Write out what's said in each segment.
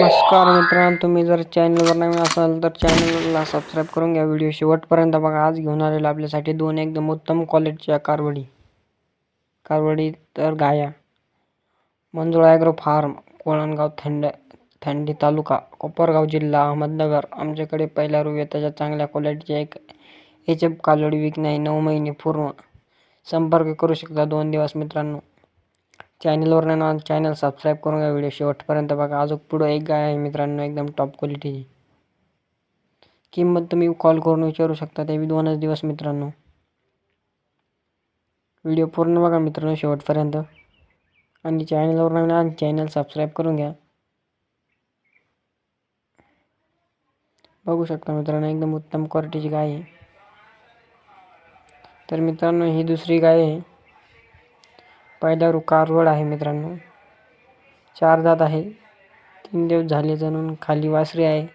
नमस्कार मित्रांनो तुम्ही जर चॅनलवर नवीन असाल तर चॅनलला सबस्क्राईब करून घ्या. व्हिडिओ शेवटपर्यंत बघा. आज घेऊन आलेलो आपल्यासाठी दोन एकदम उत्तम क्वालिटीच्या कारवडी. कारवडी तर गाया. मंजुळा ॲग्रो फार्म कोळणगाव थंड थंडी तालुका कोपरगाव जिल्हा अहमदनगर. आमच्याकडे पहिल्या रुवेताच्या चांगल्या क्वालिटीच्या एक एच एफ कालवडी विकण्याही नऊ महिने पूर्ण. संपर्क करू शकता दोन दिवस मित्रांनो. चॅनलवर नवीन चॅनल सबस्क्राईब करून घ्या व्हिडिओ शेवटपर्यंत बघा. अजून पुढं एक गाय आहे मित्रांनो एकदम टॉप क्वालिटीची किंमत तुम्ही कॉल करून विचारू शकता ते बी दोनच दिवस मित्रांनो. व्हिडिओ पूर्ण बघा मित्रांनो शेवटपर्यंत. आणि चॅनलवर नवीन आणि चॅनल सबस्क्राईब करून घ्या. बघू शकता मित्रांनो एकदम उत्तम क्वालिटीची गाय आहे. तर मित्रांनो ही दुसरी गाय आहे. पहिल्यावर रू कारवड आहे मित्रांनो. चार दात आहे. तीन दिवस झाले जणून खाली वासरी आहे.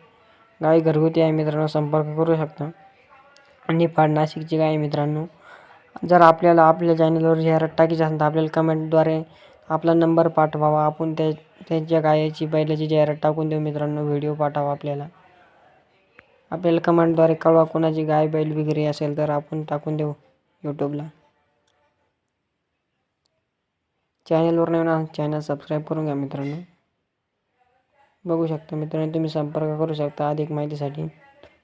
गाय घरगुती आहे मित्रांनो संपर्क करू शकता. आणि फाड नाशिकची गाय आहे मित्रांनो. जर आपल्याला आपल्या चॅनलवर जाहिरात टाकीची असेल तर आपल्याला कमेंटद्वारे आपला नंबर पाठवावा. आपण त्या त्यांच्या गायाची बैलाची जाहिरात टाकून देऊ मित्रांनो व्हिडिओ पाठवा आपल्याला. आपल्याला कमेंटद्वारे कळवा कोणाची गाय बैल वगैरे असेल तर आपण टाकून देऊ यूट्यूबला चॅनलवर नवीन चॅनल सबस्क्राईब करून घ्या मित्रांनो. बघू शकता मित्रांनो तुम्ही संपर्क करू शकता अधिक माहितीसाठी.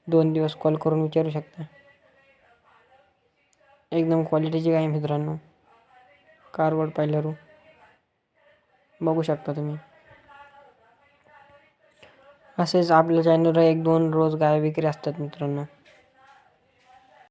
दोन दिवस कॉल करून विचारू शकता. एकदम क्वालिटीची गाय मित्रांनो. कारवड पाहिल्यारू बघू शकता तुम्ही. असेच आपल्या चॅनलवर एक दोन रोज गाय विक्री असतात मित्रांनो.